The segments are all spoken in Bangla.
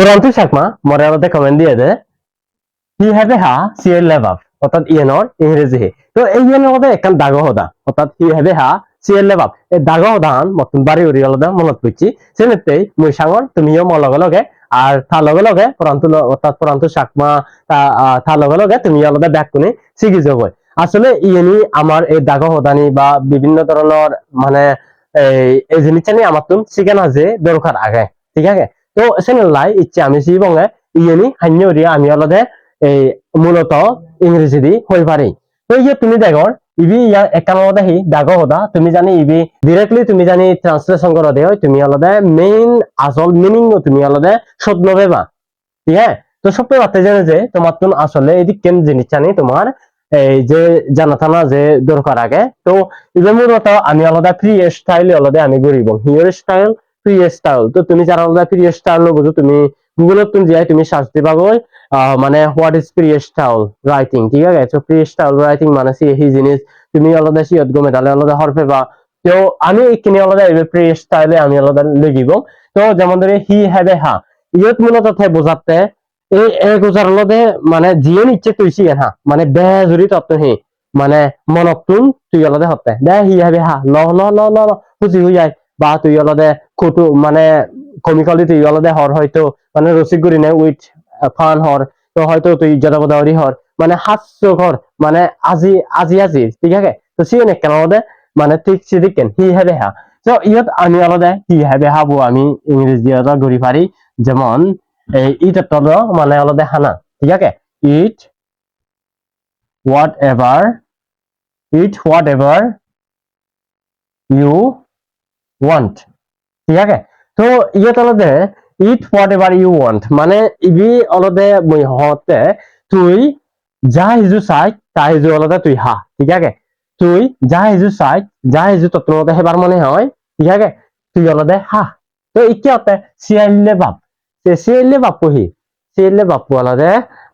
পুরান্তু চাকমা মরে আলাদা কমেন্ট দিয়ে দে। He have a Ha C এর লেভাব অর্থাৎ ইয়েনর ইংরেজি হে তো এই ইয়েনের মধ্যে একখান দাগ হদা অর্থাৎ he have a Ha C এর লেভাব। এই দাগ হদান মতন বাড়ি উড়ি আলাদা মনত করছি সেনেতেই মুই সাঙর তুমিও মর লগে লগে আর তার লগে লগে পুরান্তু অর্থাৎ পুরান্তু আহ, তার লগে লগে তুমি আলাদা ব্যাকুনি শিখি যাব আসলে ইয়েনি আমার এই দাগ হদানি বা বিভিন্ন ধরনের মানে এই জিনিসটা আমার তুমি শিখানো যে দরকার আগে ঠিক আছে? তো সেনেলাই ইচ্ছে আমি শিবঙ্গে ইয়েনি হান্য দিয়ে আমি অলদে এই মূলত ইংরেজি দি হই পারি তো ইয়ে তুমি দেখো ইবি ইয়ার একানমতে হি দাগ হদা তুমি জানি ইবি ডিরেক্টলি তুমি জানি ট্রান্সলেশন করো দেও তুমি অলদে মেইন আসল মিনিং তুমি অলদে শোধ লবে বা ঠিক আছে তো সবটা বাতে জানে যে তোমার তুমি আসলে এদিক কেন জিনিস জানি তোমার এই যে জানা থানা যে দরকার আগে। তো ইবে মূলত আমি আলাদা ফ্রি স্টাইল আলাদা আমি গরিব হিয়ার স্টাইল ফ্রি স্টাইল তো তুমি যারা আলাদা ফ্রি স্টাইল বুঝো তুমি গুগলত তুমি যাই, তুমি সার্চ দিবা মানে what is free style writing ঠিক আছে? ফ্রি স্টাইল রাইটিং মানে সি সেই জিনিস তুমি আলাদা আলাদা হরফে বা তো, আমি এইখিনি আলাদা এই ফ্রি স্টাইলে আমি আলাদা লিখিব তো, যেমন ধরে হি হা ইয়ত মূলত বোঝাতে এই এক উজার আলাদা মানে জিয়ে নিচ্ছে তুই সিয়ে হা মানে বেজুরি তত্ত্ব হি মানে মনতুন তুই আলাদা হতে দে হি হ্যাভ এ হা, ল ল ল ল খুশি হয়ে যায় বা তুই আলাদা খুটু মানে কমিকলি তুই আলাদা হর হয়তো মানে রসিকগুড়ি নে উইথ ফান হর তো হয়তো তুই জদাবদাওয়ারি হর মানে হাস্যকর মানে আজি আজি আজি, ঠিক আছে? তো সিয়ে নে কেন আলাদা মানে ঠিক সিদিক কেন হি এ হা তো ইয়ত আমি আলাদা হি হ্যাভ এ হা বো আমি ইংরেজি আলাদা গড়ি পারি যেমন এই ইট মানে আলাদা হানা ঠিক আছে? It whatever it whatever you want ঠিক আছে? তো ইয়ে তলতে it whatever you want মানে ইবি অলদে মই হতে তুই যা হিজু চাই, তা হিজু অলদে তুই হা, ঠিক আছে? তুই যা হিজু চাই, যা হিজু তত্ত্বমতে হেবার মনে হয়, ঠিক আছে? তুই অলদে হা। তো ইকে হতে সিয়াইলে বাপ। সিয়াইলে বাপু হি সিয়াইলে বাপু অলদে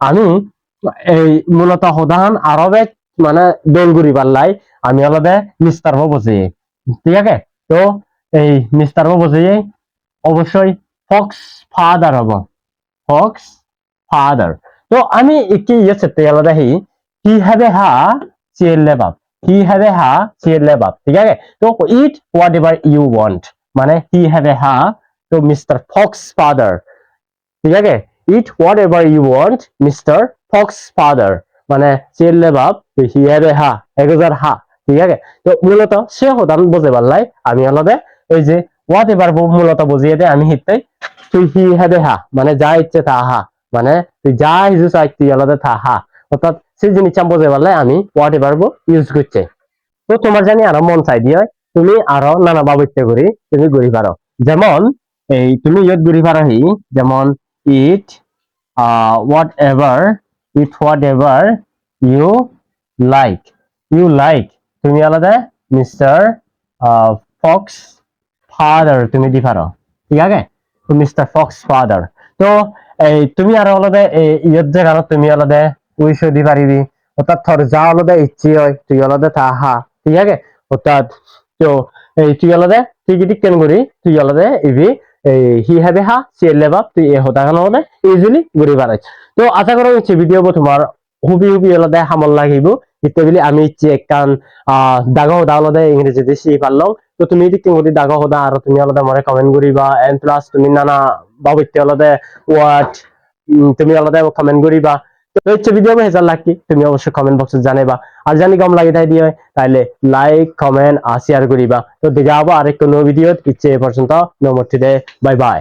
আমি এই মূলত সদান আরবে মানে দোলগুড়ি পাল্লাই আমি অলদে মিস্টার বুঝি ঠিক আছে? তো এই মিস্টার বুঝি অবশ্যই ফক্স ফাদার হব। ফক্স ফাদার তো আমি কি ইয়েছে তে আলাদা he have Ha চিয়ের লেবাব he have হা চিয়ের লেবাব ঠিক আছে? তো ইট হোয়াট এভার ইউ ওয়ান্ট মানে হি হ্যাভ হা তো মিস্টার ফক্স ফাদার ঠিক আছে? It whatever you want mister fox father মানে চিয়ের লেবাব হি হ্যাভ হা এক হাজার হা ঠিক আছে? তো মূলত সে সদান বুঝে পারলাই আমি আলাদা এই যে হোয়াট এভার মূলত বুঝিয়ে দেয় আমি হিতে তুই হি হ্যাবে হা মানে যা ইচ্ছে তা হা মানে তুই যা হিজু চাই, তুই আলাদা থা হা। অর্থাৎ সেই জিনিসটা বুঝে পারলে আমি হোয়াট এভার ইউজ করছে। তো তোমার জানি আরও মন চাই দিয়ে তুমি আরও নানা বাবুত্য করি তুমি ঘুরি পারো। যেমন, এই তুমি ইয়ত ঘুরি পারো হি, যেমন it whatever it whatever you like you like তুমি আলাদা মিস্টার ফক্স ফাদার তুমি দি পারো ঠিক আছে? মিস্টার ফক্স ফাদার তো, এই, তুমি আর এই, ইয়ত জায়গা তুমি আলাদা উইশ দি পারিবি অর্থাৎ থর যা আলাদা ইচ্ছি হয়, তুই আলাদা তা হা। ঠিক আছে? অর্থাৎ তো, এই, তুই আলাদা তুই যদি কেন করি তুই আলাদা ইবি he have a Ha, C লেবা তুই এ হতা কেন আলাদা ইজিলি ঘুরি পারাই তো, আশা করা হচ্ছে ভিডিও তোমার হুবি হুবি আলাদা হামল লাগিব। ইত্যাদি আমি ইচ্ছে একখান দাগা হদা আলাদা ইংরেজিতে শিখি পারলাম তো তুমি দেখতে মধ্যে দাগা হদা আর তুমি আলাদা মনে কমেন্ট করিবা এন্ড প্লাস তুমি নানা বাবুত্য আলাদা ওয়াট তুমি আলাদা কমেন্ট করিবা তো হচ্ছে ভিডিও হেজার লাগি তুমি অবশ্যই কমেন্ট বক্সে জানাইবা আর জানি কম লাগি তাই দিয়ে, তাইলে লাইক কমেন্ট আর শেয়ার করিবা তো দেখা হব আরেকটা নতুন ভিডিও এ পর্যন্ত দে বাই বাই